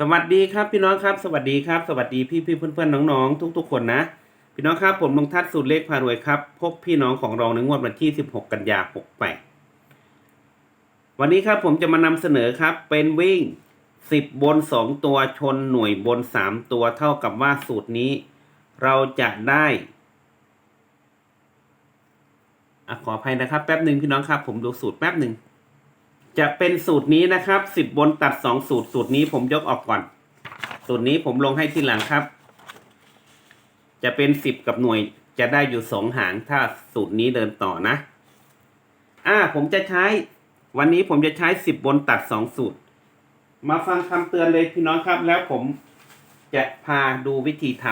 สวัสดีครับพี่น้องครับสวัสดีครับ สวัสดีพี่พี่เพื่อนเพื่อนๆน้องๆทุก ๆ คนนะ พี่น้องครับผมลงทัศน์สูตรเลขพารวยครับ พบพี่น้องของเราในงวดวันที่ 16 กันยา68 วันนี้ครับผมจะมานำเสนอครับ เป็นวิ่ง 10 บน 2 ตัวชนหน่วยบน 3 ตัวเท่ากับว่าสูตรนี้ เราจะได้อขออภัยนะครับ แป๊บหนึ่งพี่น้องครับ ผมดูสูตรแป๊บหนึ่ง จะเป็นสูตรนี้นะครับสิบบนตัดสองสูตร สูตรนี้ผมยกออกก่อน สูตรนี้ผมลงให้ทีหลังครับ จะเป็นสิบกับหน่วยจะได้อยู่สองหางถ้าสูตรนี้เดินต่อนะ อ่าผมจะใช้ วันนี้ผมจะใช้สิบบนตัดสองสูตร มาฟังคำเตือนเลยพี่น้องครับ แล้วผมจะพาดูวิธีท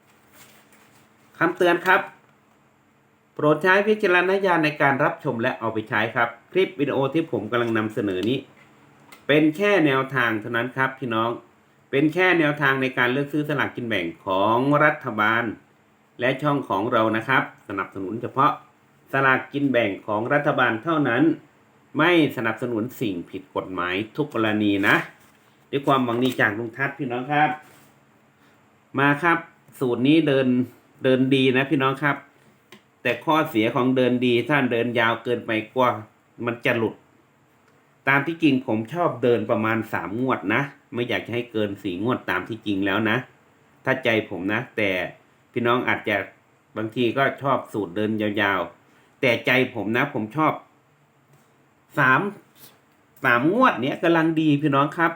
ำคำเตือนครับ โปรดใช้วิจารณญาณในการรับชมและเอาไปใช้ครับ คลิปวิดีโอที่ผมกำลังนำเสนอนี้ เป็นแค่แนวทางเท่านั้นครับพี่น้อง เป็นแค่แนวทางในการเลือกซื้อสลากกินแบ่งของรัฐบาล และช่องของเรานะครับ สนับสนุนเฉพาะสลากกินแบ่งของรัฐบาลเท่านั้น ไม่สนับสนุนสิ่งผิดกฎหมายทุกกรณีนะ ด้วยความหวังดีจากลุงทัศน์พี่น้องครับ มาครับ สูตรนี้เดินเดินดีนะพี่น้องครับ แต่ข้อเสียของเดินดีถ้าเดินยาวเกินไปกว่า มันจะหลุด ตามที่จริงผมชอบเดินประมาณสามงวดนะ ไม่อยากจะให้เกินสี่งวดตามที่จริงแล้วนะ ถ้าใจผมนะ แต่พี่น้องอาจจะบางทีก็ชอบสูตรเดินยาวๆ แต่ใจผมนะ ผมชอบสามสามงวดเนี้ยกำลังดีพี่น้องครับ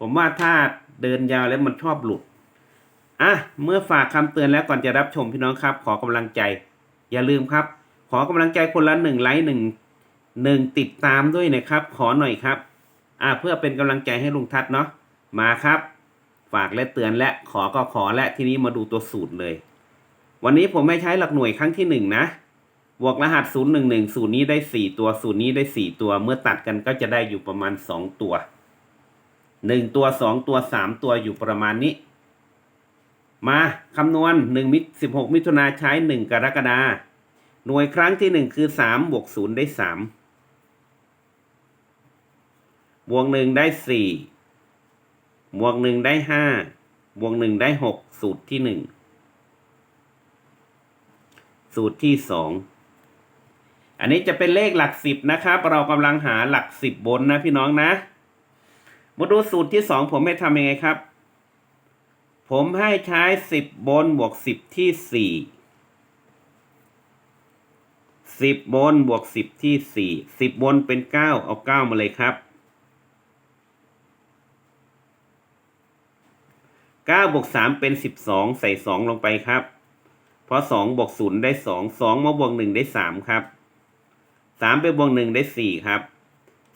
ผมว่าถ้าเดินยาวแล้วมันชอบหลุดอะเมื่อฝากคำเตือนแล้วก่อนจะรับชมพี่น้องครับ ขอกำลังใจ อย่าลืมครับ ขอกำลังใจคนละหนึ่งไลค์หนึ่ง หนึ่งติดตามด้วยนะครับ ขอหน่อยครับ อะเพื่อเป็นกำลังใจให้ลุงทัศน์เนาะมาครับ ฝากและเตือนและขอก็ขอและทีนี้มาดูตัวสูตรเลย วันนี้ผมไม่ใช้หลักหน่วยครั้งที่หนึ่งนะบวกรหัสศูนย์หนึ่งหนึ่งสูตรนี้ได้สี่ตัว สูตรนี้ได้สี่ตัว เมื่อตัดกันก็จะได้อยู่ประมาณสองตัวหนึ่งตัวสองตัวสามตัวอยู่ประมาณนี้ มาคำนวณหนึ่งมิสิบหกมิถุนาใช้หนึ่งกรกฎาหน่วยครั้งที่หนึ่งคือสามบวกศูนย์ได้สาม บวกหนึ่งได้สี่บวกหนึ่งได้ห้าบวกหนึ่งได้หกสูตรที่หนึ่งสูตรที่สองอันนี้จะเป็นเลขหลักสิบนะครับเรากำลังหาหลักสิบบนนะพี่น้องนะมาดูสูตรที่สองผมให้ทำยังไงครับ ผมให้ใช้สิบบนบวกสิบที่สี่สิบบนบวกสิบที่สี่สิบบนเป็นเก้าเอาเก้ามาเลยครับ เก้าบวกสามเป็นสิบสองใส่สองลงไปครับ เพราะสองบวกศูนย์ได้สองสองมาบวกหนึ่งได้สามครับสามไปบวกหนึ่งได้สี่ครับ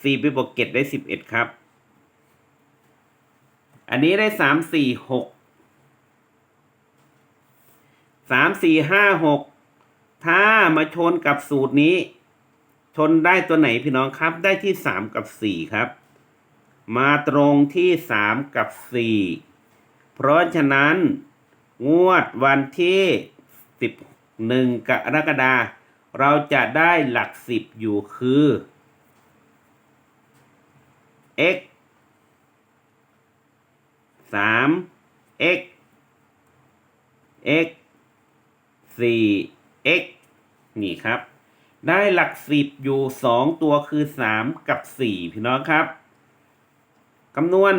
สี่ไปบวกเจ็ดได้สิบเอ็ดครับ อันนี้ได้สามสี่หกสามสี่ห้าหกถ้ามาชนกับสูตรนี้ ชนได้ตัวไหนพี่น้องครับ ได้ที่สามกับสี่ครับ มาตรงที่สามกับสี่ เพราะฉะนั้น งวดวันที่สิบหนึ่งกรกฎาเราจะได้หลักสิบอยู่คือ x สาม x x สี่ x นี่ครับ ได้หลักสิบอยู่สองตัวคือสามกับสี่พี่น้องครับคำนวณ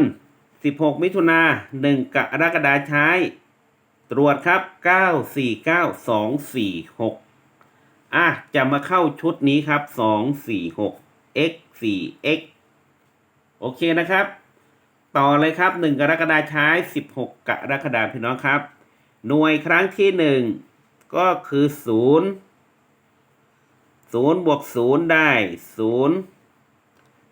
สิบหกมิถุนาหนึ่งกรกฎาใช้ ตรวจครับเก้าสี่เก้าสองสี่หกอะ จะมาเข้าชุดนี้ครับสองสี่หก x สี่ x โอเคนะครับ ต่อเลยครับหนึ่งกรกฎาใช้สิบหกกรกฎาพี่น้องครับ หน่วยครั้งที่หนึ่งก็คือศูนย์ศูนย์บวกศูนย์ได้ศูนย์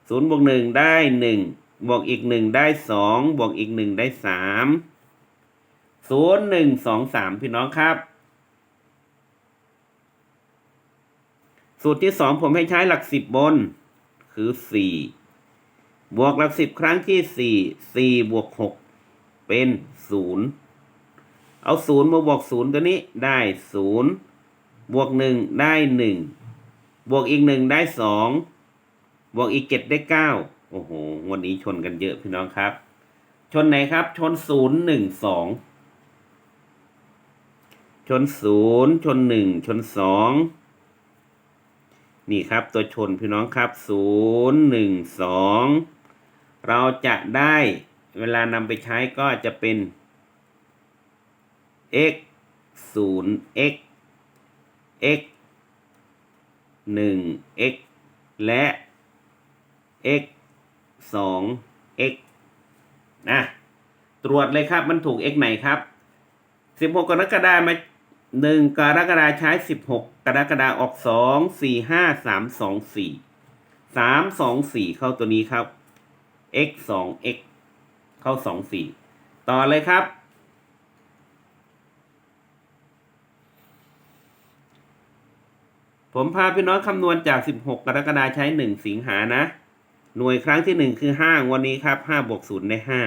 ศูนย์บวกหนึ่งได้หนึ่ง บวกอีกหนึ่งได้สองบวกอีกหนึ่งได้สามศูนย์หนึ่งสองสามพี่น้องครับ สูตรที่สองผมให้ใช้หลักสิบบน คือสี่บวกหลักสิบครั้งที่สี่สี่บวกหกเป็นศูนย์เอาศูนย์มาบวกศูนย์ตัวนี้ได้ศูนย์บวกหนึ่งได้หนึ่งบวกอีกหนึ่งได้สองบวกอีกเจ็ดได้เก้า โอ้โหวันนี้ชนกันเยอะพี่น้องครับ ชนไหนครับ ชนศูนย์หนึ่งสองชนศูนย์ชนหนึ่งชนสองนี่ครับตัวชนพี่น้องครับศูนย์หนึ่งสองเราจะได้เวลานำไปใช้ก็จะเป็น x ศูนย์ x x หนึ่ง x และ x สอง x นะตรวจเลยครับมันถูก x ไหนครับสิบหกกรกฎาคมาหนึ่งกรกฎาคมใช้สิบหกกรกฎาคมออกสองสี่ห้าสามสองสี่สามสองสี่เข้าตัวนี้ครับ x สอง x เข้าสองสี่ต่อเลยครับผมพาพี่น้องคำนวณจาก 16 กรกฎาคมใช้ 1 สิงหานะ หน่วยครั้งที่หนึ่งคือห้าวันนี้ครับห้าบวกศูนย์ได้ห้า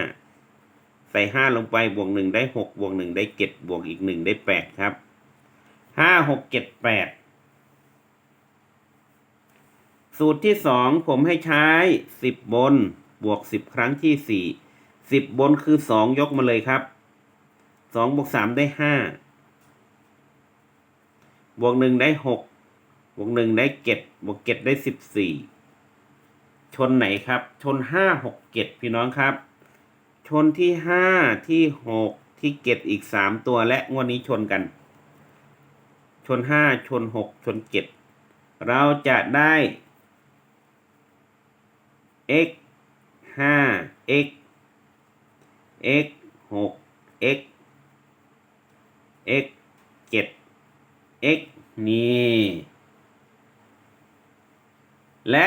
ใส่ห้าลงไปบวกหนึ่งได้หกบวกหนึ่งได้เจ็ดบวกอีกหนึ่งได้แปดครับห้าหกเจ็ดแปดสูตรที่สองผมให้ใช้สิบบนบวกสิบครั้งที่สี่สิบบนคือสองยกมาเลยครับสองบวกสามได้ห้าบวกหนึ่งได้หกบวกหนึ่งได้เจ็ดบวกเจ็ดได้สิบสี่ ชนไหนครับ ชนห้าหกเจ็ดพี่น้องครับ ชนที่ห้าที่หกที่เจ็ดอีกสามตัวและงวดนี้ชนกัน ชนห้าชนหกชนเจ็ดเราจะได้ x ห้า x x หก x x เจ็ด x นี่ และ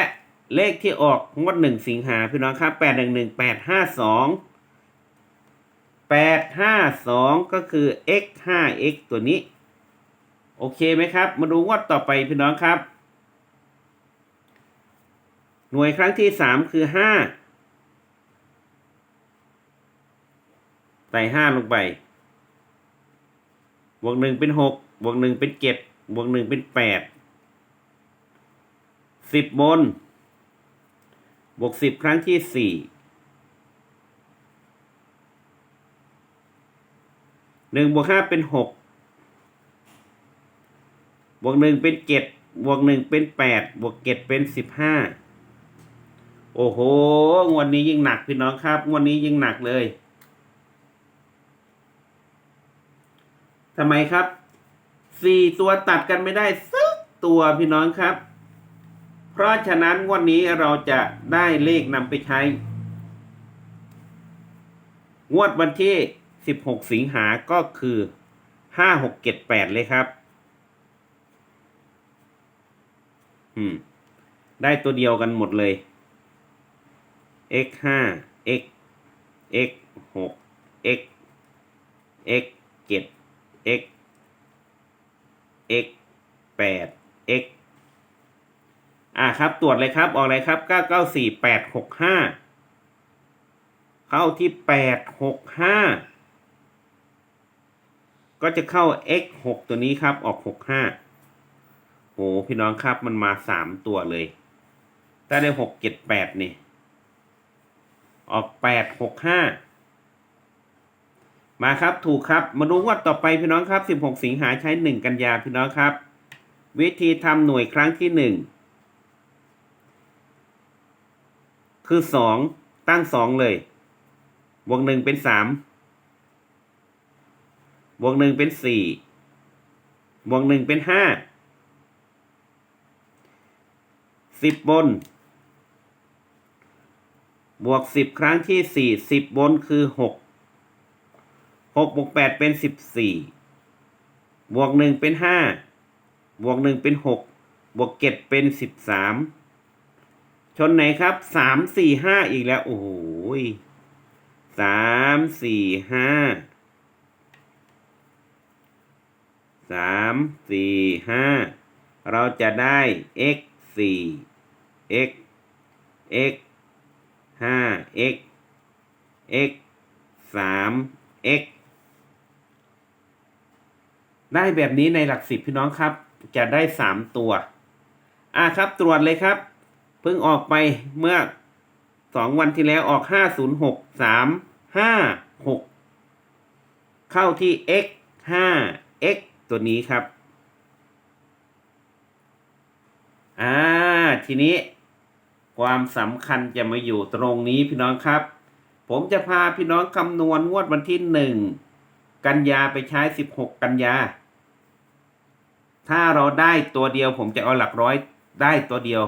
เลขที่ออกงวดหนึ่งสิงหาพี่น้องครับแปดหนึ่งหนึ่งแปดห้าสองแปดห้าสองก็คือ x ห้า x ตัวนี้ โอเคไหมครับ มาดูงวดต่อไปพี่น้องครับ หน่วยครั้งที่สามคือห้าใส่ห้าลงไป บวกหนึ่งเป็นหกบวกหนึ่งเป็นเจ็ดบวกหนึ่งเป็นแปดสิบบน บวกสิบครั้งที่สี่หนึ่งบวกห้าเป็นหกบวกหนึ่งเป็นเจ็ดบวกหนึ่งเป็นแปดบวกเจ็ดเป็นสิบห้าโอ้โหงวดนี้ยิ่งหนักพี่น้องครับงวดนี้ยิ่งหนักเลยทำไมครับสี่ตัวตัดกันไม่ได้สักตัวพี่น้องครับ เพราะฉะนั้นวันนี้เราจะได้เลขนำไปใช้ งวดวันที่ 16 สิงหาก็คือ 5678 เลยครับ อืม ได้ตัวเดียวกันหมดเลย x 5 x x 6 x x 7 x x 8 x อ่าครับ ตรวจเลยครับออกเลยครับ9 9 4 8 6 5เข้าที่8 6 5ก็จะเข้า x 6ตัวนี้ครับออก6 5โอ้พี่น้องครับมันมา3ตัวเลยถ้าได้6 7 8นี่ ออก8 6 5มาครับถูกครับ มาดูงวดต่อไปพี่น้องครับ 16 สิงหาใช้ 1 กันยาพี่น้องครับ วิธีทำหน่วยครั้งที่ 1 คือ2ตั้ง2เลย บวก1เป็น3บวก1เป็น4บวก1เป็น5 10บบน บวก10ครั้งที่4 10บบนคือ6หกบวกแปดเป็นสิบสี่บวกหนึ่งเป็นห้าบวกหนึ่งเป็นหกบวกเจ็ดเป็นสิบสาม ชนไหนครับสามสี่ห้าอีกแล้ว โอ้โหสามสี่ห้าสามสี่ห้าเราจะได้ x สี่ x x ห้า x x สาม x ได้แบบนี้ในหลักสิบพี่น้องครับ จะได้สามตัว อ่าครับตรวจเลยครับ เพิ่งออกไปเมื่อสองวันที่แล้วออกห้าศูนย์หกสามห้าหกเข้าที่ x ห้า x ตัวนี้ครับ อ่า ทีนี้ ความสำคัญจะมาอยู่ตรงนี้พี่น้องครับ ผมจะพาพี่น้องคำนวณงวดวันที่หนึ่งกันยาไปใช้สิบหกกันยา ถ้าเราได้ตัวเดียวผมจะเอาหลักร้อยได้ตัวเดียว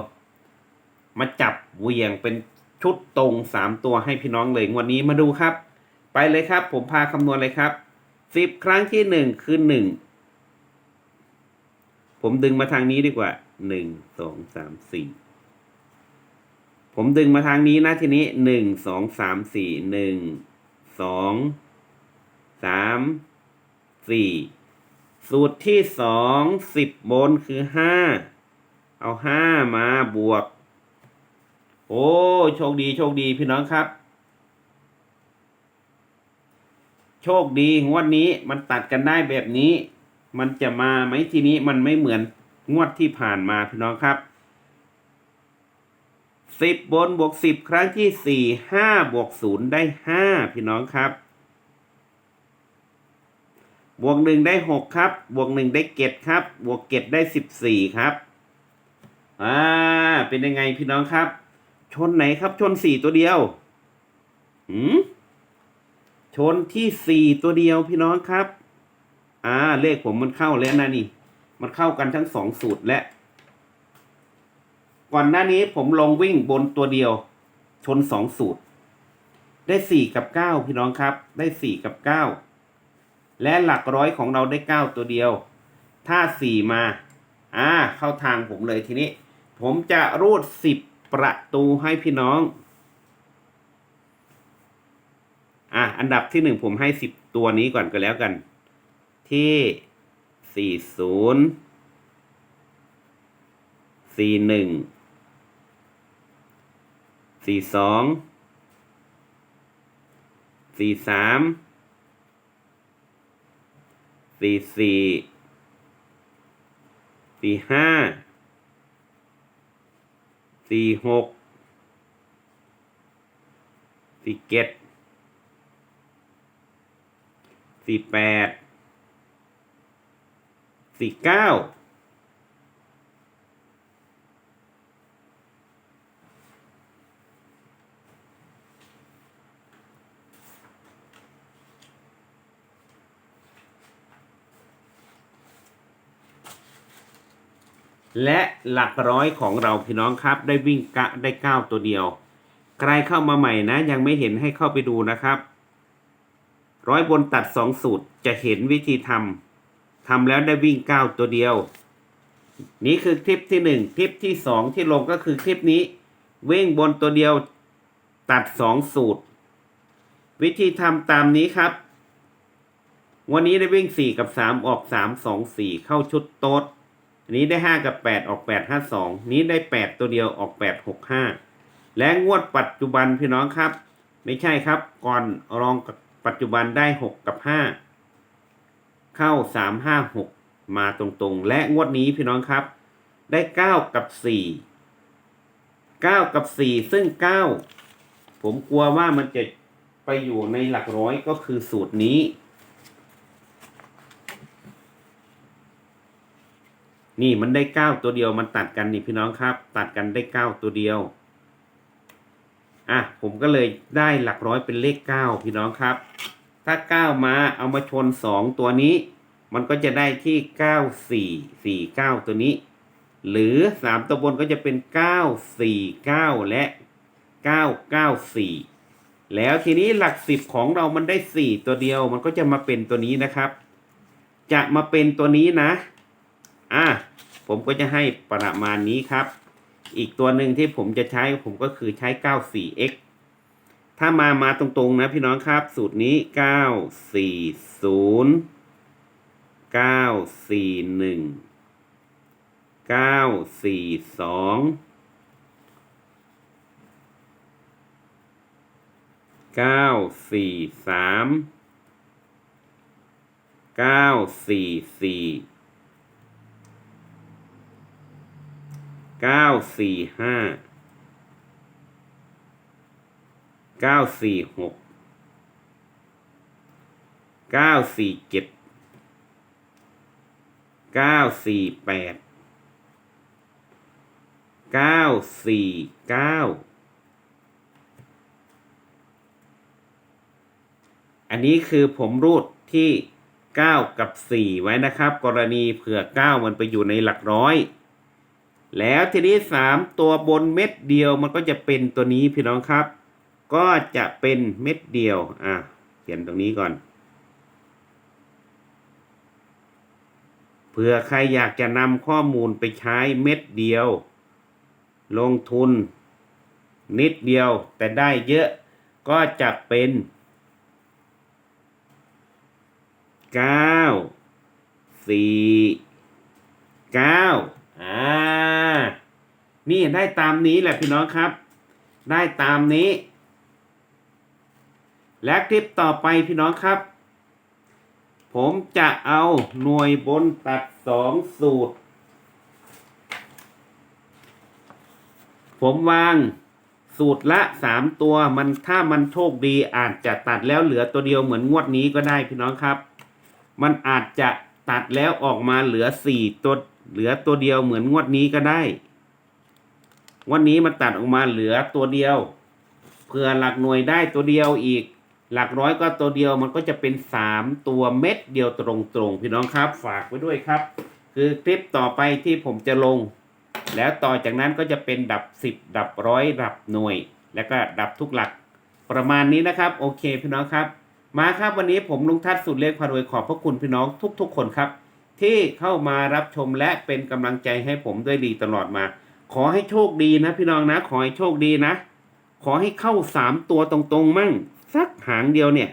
มาจับเวียงเป็นชุดตรงสามตัวให้พี่น้องเลยวันนี้มาดูครับ ไปเลยครับ ผมพาคำนวณเลยครับสิบครั้งที่หนึ่งคือหนึ่งผมดึงมาทางนี้ดีกว่าหนึ่งสองสามสี่ผมดึงมาทางนี้นะทีนี้หนึ่งสองสามสี่หนึ่งสองสามสี่สูตรที่สองสิบบนคือห้าเอาห้ามาบวก โอ้โชคดี โชคดีพี่น้องครับ โชคดีงวดนี้มันตัดกันได้แบบนี้ มันจะมาไหมทีนี้มันไม่เหมือนงวดที่ผ่านมาพี่น้องครับสิบบนบวกสิบครั้งที่สี่ห้าบวกศูนย์ได้ห้าพี่น้องครับ บวกหนึ่งได้หกครับ บวกหนึ่งได้เกตครับ บวกเกตได้สิบสี่ครับ อ่า เป็นยังไงพี่น้องครับ ชนไหนครับ ชนสี่ตัวเดียวหืมชนที่สี่ตัวเดียวพี่น้องครับ อ่า เลขผมมันเข้าแล้วนะนี่ มันเข้ากันทั้งสองสูตรและ ก่อนหน้านี้ผมลงวิ่งบนตัวเดียว ชนสองสูตร ได้สี่กับเก้าพี่น้องครับ ได้สี่กับเก้าและหลักร้อยของเราได้เก้าตัวเดียว ถ้าสี่มา อ่า เข้าทางผมเลยทีนี้ ผมจะรูดสิบ ประตูให้พี่น้อง อะ อันดับที่หนึ่งผมให้สิบตัวนี้ก่อนก็แล้วกัน ที่สี่ศูนย์สี่หนึ่งสี่สองสี่สามสี่สี่สี่ห้า สี่หกสี่เจ็ดสี่แปดสี่เก้า และหลักร้อยของเราพี่น้องครับ ได้วิ่งกะได้เก้าตัวเดียว ใครเข้ามาใหม่นะ ยังไม่เห็นให้เข้าไปดูนะครับ ร้อยบนตัดสองสูตรจะเห็นวิธีทำทำแล้วได้วิ่งเก้าตัวเดียว นี่คือคลิปที่หนึ่งคลิปที่สองที่ลงก็คือคลิปนี้วิ่งบนตัวเดียวตัดสองสูตร วิธีทำตามนี้ครับ วันนี้ได้วิ่งสี่กับสามออกสามสองสี่เข้าชุดโต๊ด อันนี้ได้ห้ากับแปดออกแปดห้าสองนี้ได้แปดตัวเดียวออกแปดหกห้าและงวดปัจจุบันพี่น้องครับ ไม่ใช่ครับ ก่อนรองกับปัจจุบันได้หกกับห้าเข้าสามห้าหกมาตรงๆ และงวดนี้พี่น้องครับ ได้เก้ากับสี่เก้ากับสี่ซึ่งเก้าผมกลัวว่ามันจะไปอยู่ในหลักร้อยก็คือสูตรนี้ นี่มันได้เก้าตัวเดียวมันตัดกันนี่พี่น้องครับ ตัดกันได้เก้าตัวเดียวอะผมก็เลยได้หลักร้อยเป็นเลขเก้าพี่น้องครับ ถ้าเก้ามาเอามาชนสองตัวนี้ มันก็จะได้ที่เก้าสี่สี่เก้าตัวนี้ หรือสามตัวบนก็จะเป็นเก้าสี่เก้าและเก้าเก้าสี่แล้วทีนี้หลักสิบของเรามันได้สี่ตัวเดียว มันก็จะมาเป็นตัวนี้นะครับ จะมาเป็นตัวนี้นะ อะ ผมก็จะให้ประมาณนี้ครับ อีกตัวหนึ่งที่ผมจะใช้ผมก็คือใช้ 94x ถ้ามามาตรงๆนะพี่น้องครับ สูตรนี้ 940 941 942 943 944 เก้าสี่ห้าเก้าสี่หกเก้าสี่เจ็ดเก้าสี่แปดเก้าสี่เก้าอันนี้คือผมรูดที่ 9 กับ 4 ไว้นะครับ กรณีเผื่อ 9 มันไปอยู่ในหลักร้อย แล้วทีนี้ 3 ตัวบนเม็ดเดียวมันก็จะเป็นตัวนี้พี่น้องครับ ก็จะเป็นเม็ดเดียวอะเขียนตรงนี้ก่อนเผื่อใครอยากจะนำข้อมูลไปใช้เม็ดเดียว ลงทุน นิดเดียวแต่ได้เยอะก็จะเป็นเก้าสี่เก้า อ่า นี่ได้ตามนี้แหละพี่น้องครับ ได้ตามนี้ และคลิปต่อไปพี่น้องครับ ผมจะเอาหน่วยบนตัดสองสูตร ผมวางสูตรละสามตัวมันถ้ามันโชคดีอาจจะตัดแล้วเหลือตัวเดียวเหมือนงวดนี้ก็ได้พี่น้องครับ มันอาจจะตัดแล้วออกมาเหลือสี่ตัว เหลือตัวเดียวเหมือนงวดนี้ก็ได้วันนี้มันตัดออกมาเหลือตัวเดียวเผื่อหลักหน่วยได้ตัวเดียวอีก หลักร้อยก็ตัวเดียวมันก็จะเป็นสามตัวเม็ดเดียวตรงๆพี่น้องครับ ฝากไว้ด้วยครับ คือคลิปต่อไปที่ผมจะลง แล้วต่อจากนั้นก็จะเป็นดับสิบดับร้อยดับหน่วย แล้วก็ดับทุกหลักประมาณนี้นะครับ โอเคพี่น้องครับ มาครับวันนี้ผมลุงทัศน์สุดเลขพารวยขอบพระคุณพี่น้องทุก ๆ คนครับ ที่เข้ามารับชมและเป็นกำลังใจให้ผมด้วยดีตลอดมา ขอให้โชคดีนะพี่น้องนะ ขอให้โชคดีนะ ขอให้เข้าสามตัวตรงๆมั่ง สักหางเดียวเนี่ย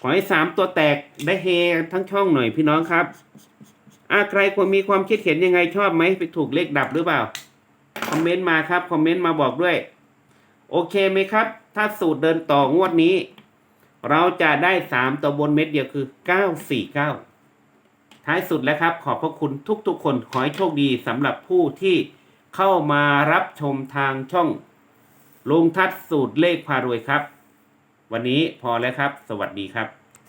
ขอให้สามตัวแตกได้เฮทั้งช่องหน่อยพี่น้องครับอะใครควรมีความคิดเห็นยังไงชอบไหมไปถูกเลขดับหรือเปล่า คอมเมนต์มาครับ คอมเมนต์มาบอกด้วย โอเคไหมครับ ถ้าสูตรเดินต่องวดนี้ เราจะได้สามตัวบนเม็ดเดียวคือเก้าสี่เก้าท้ายสุดแล้วครับ ขอบพระคุณทุกๆคน ขอให้โชคดีสำหรับผู้ที่เข้ามารับชมทางช่องลงทัศสูตรเลขพารวยครับ วันนี้พอแล้วครับ สวัสดีครับ